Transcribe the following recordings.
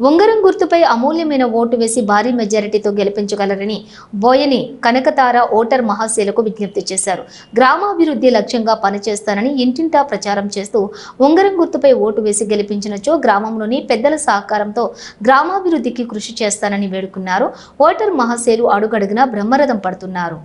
ఉంగరం గుర్తుపై అమూల్యమైన ఓటు వేసి భారీ మెజారిటీతో గెలిపించగలరని బోయని కనకతార ఓటర్ మహాశీలకు విజ్ఞప్తి చేశారు. గ్రామాభివృద్ధి లక్ష్యంగా పనిచేస్తానని ఇంటింటా ప్రచారం చేస్తూ ఉంగరం గుర్తుపై ఓటు వేసి గెలిపించినచో గ్రామంలోని పెద్దల సహకారంతో గ్రామాభివృద్ధికి కృషి చేస్తానని వేడుకున్నారు. ఓటర్ మహాశీలు అడుగడుగునా బ్రహ్మరథం పడుతున్నారు.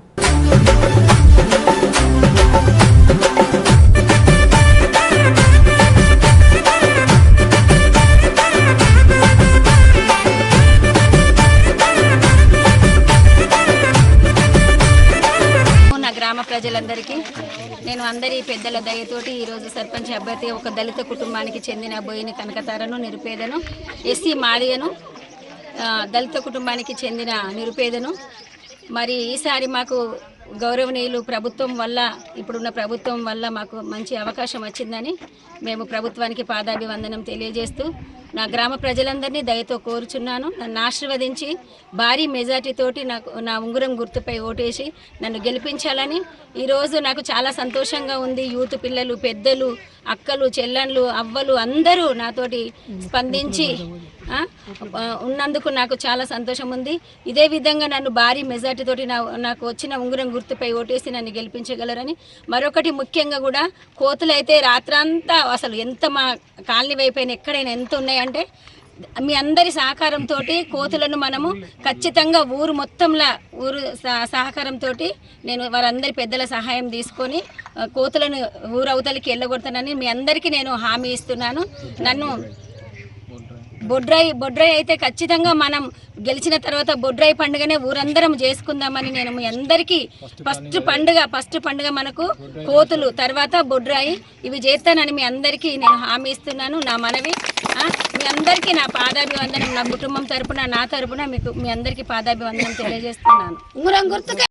గ్రామ ప్రజలందరికీ నేను అందరి పెద్దల దయతోటి ఈరోజు సర్పంచ్ అభ్యర్థి ఒక దళిత కుటుంబానికి చెందిన బోయిని కనకతారను నిరుపేదను ఎస్సీ మాదిగను దళిత కుటుంబానికి చెందిన నిరుపేదను. మరి ఈసారి మాకు గౌరవనీయులు ప్రభుత్వం వల్ల ఇప్పుడున్న ప్రభుత్వం వల్ల మాకు మంచి అవకాశం వచ్చిందని మేము ప్రభుత్వానికి పాదాభివందనం తెలియజేస్తూ నా గ్రామ ప్రజలందరినీ దయతో కోరుచున్నాను. నన్ను ఆశీర్వదించి భారీ మెజార్టీతోటి నాకు నా ఉంగరం గుర్తుపై ఓటేసి నన్ను గెలిపించాలని. ఈరోజు నాకు చాలా సంతోషంగా ఉంది. యూత్ పిల్లలు పెద్దలు అక్కలు చెల్లెళ్ళు అవ్వలు అందరూ నాతోటి స్పందించి ఉన్నందుకు నాకు చాలా సంతోషం ఉంది. ఇదే విధంగా నన్ను భారీ మెజార్టీతోటి నా నాకు వచ్చిన ఉంగరం గుర్తుపై ఓటేసి నన్ను గెలిపించగలరని. మరొకటి ముఖ్యంగా కూడా కోతులైతే అయితే రాత్రంతా అసలు ఎంత మా కాలనీ వైపు ఎక్కడైనా ఎంత అంటే మీ అందరి సహకారంతో కోతులను మనము ఖచ్చితంగా ఊరు మొత్తంలా ఊరు సహకారంతో నేను వారందరి పెద్దల సహాయం తీసుకొని కోతులను ఊరు అవతలికి వెళ్ళగొడతానని మీ అందరికీ నేను హామీ ఇస్తున్నాను. నన్ను బొడ్రాయి బొడ్రాయి అయితే ఖచ్చితంగా మనం గెలిచిన తర్వాత బొడ్రాయి పండుగనే ఊరందరం చేసుకుందామని నేను మీ అందరికీ ఫస్ట్ పండుగ. ఫస్ట్ పండుగ మనకు కోతులు తర్వాత బొడ్రాయి ఇవి చేస్తానని మీ అందరికీ నేను హామీ ఇస్తున్నాను నా మనవి. ఆ, మీ అందరికీ నా పాదాభివందనం నా కుటుంబం తరపున నా తరపున మీకు మీ అందరికీ పాదాభివందనం తెలియజేస్తున్నాను.